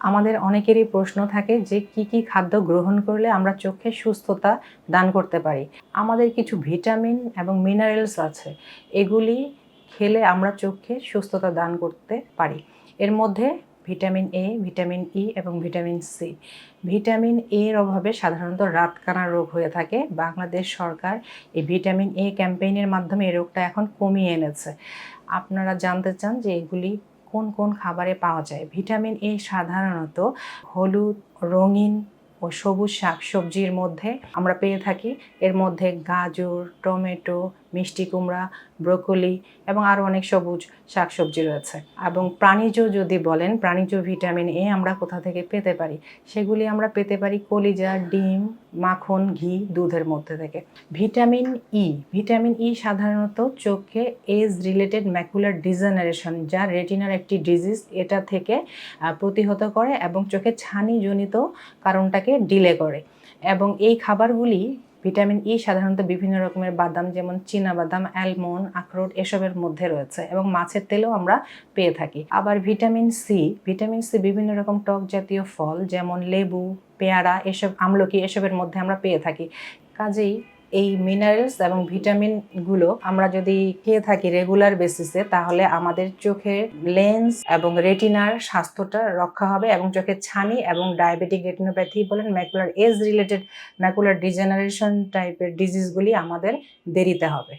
আমাদের অনেকেরই প্রশ্ন থাকে যে কি কি খাদ্য গ্রহণ করলে আমরা চোখে সুস্থতা দান করতে পারি। আমাদের কিছু ভিটামিন এবং মিনারেলস আছে, এগুলি খেলে আমরা চোখে সুস্থতা দান করতে পারি। এর মধ্যে ভিটামিন এ ভিটামিন ই এবং ভিটামিন সি ভিটামিন এর অভাবে সাধারণত রাতকানা রোগ হয়ে থাকে। বাংলাদেশ সরকার এই ভিটামিন এ ক্যাম্পেইনের মাধ্যমে এই রোগটা এখন কমিয়ে এনেছে। আপনারা জানতে চান যে এগুলি কোন কোন খাবারে পাওয়া যায়? ভিটামিন এ সাধারণত হলুদ, রঙিন ও সবুজ শাকসবজির মধ্যে আমরা পেয়ে থাকি। এর মধ্যে গাজর, টমেটো মিষ্টি কুমড়া, ব্রোকলি এবং আরও অনেক সবুজ শাকসবজি রয়েছে। এবং প্রাণীজ যদি বলেন, প্রাণীজ ভিটামিন এ আমরা কোথা থেকে পেতে পারি? সেগুলি আমরা পেতে পারি কলিজা, ডিম, মাখন, ঘি, দুধের মধ্যে থেকে। ভিটামিন ই ভিটামিন ই সাধারণত চোখে এজ রিলেটেড ম্যাকুলার ডিজেনারেশন, যা রেটিনার একটি ডিজিজ, এটা থেকে প্রতিহত করে এবং চোখে ছানিজনিত কারণটাকে ডিলে করে। এবং এই খাবারগুলি ভিটামিন ই সাধারণত বিভিন্ন রকমের বাদাম, যেমন বাদাম অ্যালমন্ড, আখরোট এসবের মধ্যে রয়েছে এবং মাছের তেলও আমরা পেয়ে থাকি। আবার ভিটামিন সি ভিটামিন সি বিভিন্ন রকম টক জাতীয় ফল, যেমন লেবু, পেয়ারা, এসব আমলকি এসবের মধ্যে আমরা পেয়ে থাকি। কাজেই এই মিনারেলস এবং ভিটামিনগুলো আমরা যদি খেয়ে থাকি রেগুলার বেসিসে তাহলে আমাদের চোখের লেন্স এবং রেটিনার স্বাস্থ্যটা রক্ষা হবে এবং চোখের ছানি এবং ডায়াবেটিক রেটিনোপ্যাথি বলেন macular age related macular degeneration টাইপের ডিজিজগুলি আমাদের দেরিতে হবে।